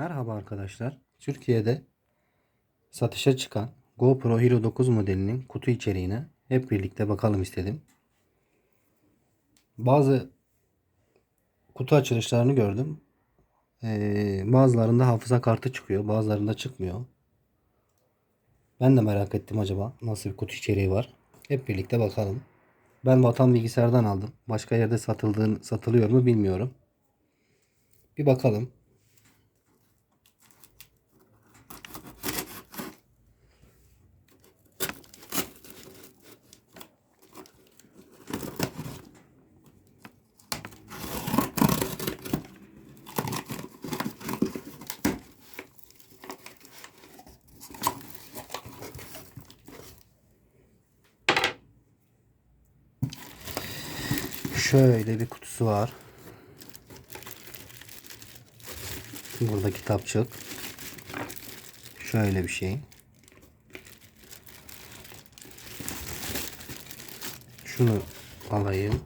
Merhaba arkadaşlar. Türkiye'de satışa çıkan GoPro Hero 9 modelinin kutu içeriğine hep birlikte bakalım istedim. Bazı kutu açılışlarını gördüm. Ee, bazılarında hafıza kartı çıkıyor, bazılarında çıkmıyor. Ben de merak ettim acaba nasıl bir kutu içeriği var. Hep birlikte bakalım. Ben Vatan Bilgisayar'dan aldım. Başka yerde satıldığını, satılıyor mu bilmiyorum. Bir bakalım. Şöyle bir kutusu var. Burada kitapçık. Şöyle bir şey. Şunu alayım.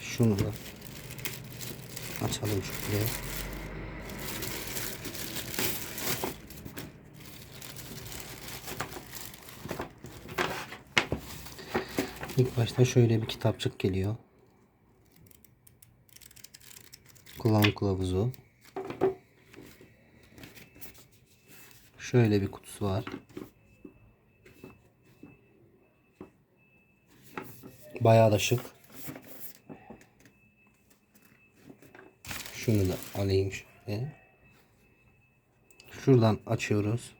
Şunu da açalım şöyle. İlk başta şöyle bir kitapçık geliyor. Kullanım kılavuzu. Şöyle bir kutusu var. Bayağı da şık. Şunu da alayım şöyle. Şuradan açıyoruz.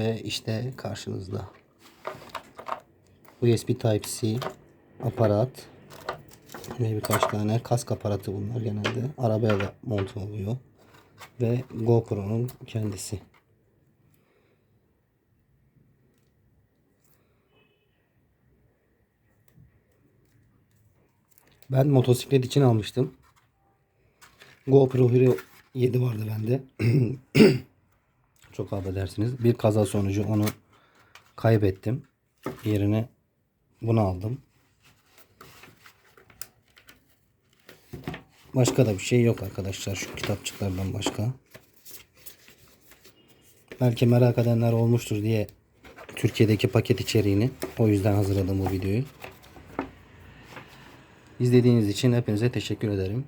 Ve işte karşınızda. USB Type-C aparat ve birkaç tane kask aparatı bunlar genelde. Arabaya da monte oluyor. Ve GoPro'nun kendisi. Ben motosiklet için almıştım. GoPro Hero 7 vardı bende. Çok affedersiniz. Bir kaza sonucu onu kaybettim. Yerine bunu aldım. Başka da bir şey yok arkadaşlar şu kitapçıklardan başka. Belki merak edenler olmuştur diye Türkiye'deki paket içeriğini o yüzden hazırladım bu videoyu. İzlediğiniz için hepinize teşekkür ederim.